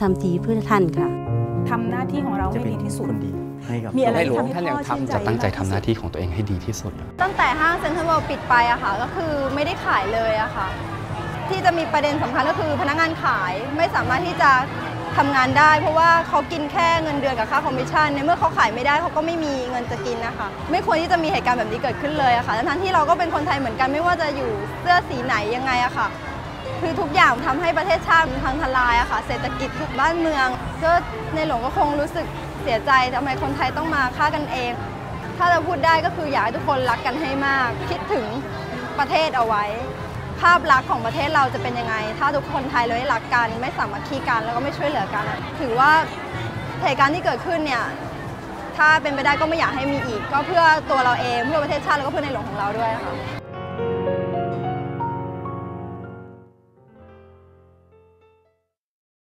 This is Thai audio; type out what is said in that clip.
ทำดีเพื่อท่านค่ะทำหน้าที่ของเราจะให้เป็นดีที่สุดคนดีให้กับมีอะไรในที่หลวงทำให้ท่านยังพ่อชื่นทำใจจะตั้งใจทำหน้าที่ของตัวเองให้ดีที่สุด ตั้งแต่ห้างเซ็นทรัลเวิลด์ปิดไปอะค่ะ ก็คือไม่ได้ขายเลยอะค่ะ ที่จะมีประเด็นสำคัญก็คือพนักงานขายไม่สามารถที่จะทำงานได้ เพราะว่าเขากินแค่เงินเดือนกับค่าคอมมิชชั่นในเมื่อเขาขายไม่ได้เขาก็ไม่มีเงินจะกินนะคะ ไม่ควรที่จะมีเหตุการณ์แบบนี้เกิดขึ้นเลยอะค่ะทั้งๆที่เราก็เป็นคนไทยเหมือนกันไม่ว่าจะอยู่เสื้อสีไหนยังไงอะค่ะ คือทุกอย่างทำให้ประเทศชาติมันพังทลายอะค่ะ เศรษฐกิจทุกบ้านเมือง ก็ในหลวงก็คงรู้สึกเสียใจทำไมคนไทยต้องมาฆ่ากันเอง ถ้าจะพูดได้ก็คืออยากให้ทุกคนรักกันให้มาก คิดถึงประเทศเอาไว้ ภาพลักษณ์ของประเทศเราจะเป็นยังไง ถ้าทุกคนไทยเราได้รักกันไม่สามัคคีกันแล้วก็ไม่ช่วยเหลือกัน ถือว่าเหตุการณ์ที่เกิดขึ้นเนี่ยถ้าเป็นไปได้ก็ไม่อยากให้มีอีก ก็เพื่อตัวเราเองเพื่อประเทศชาติแล้วก็เพื่อในหลวงของเราด้วยค่ะ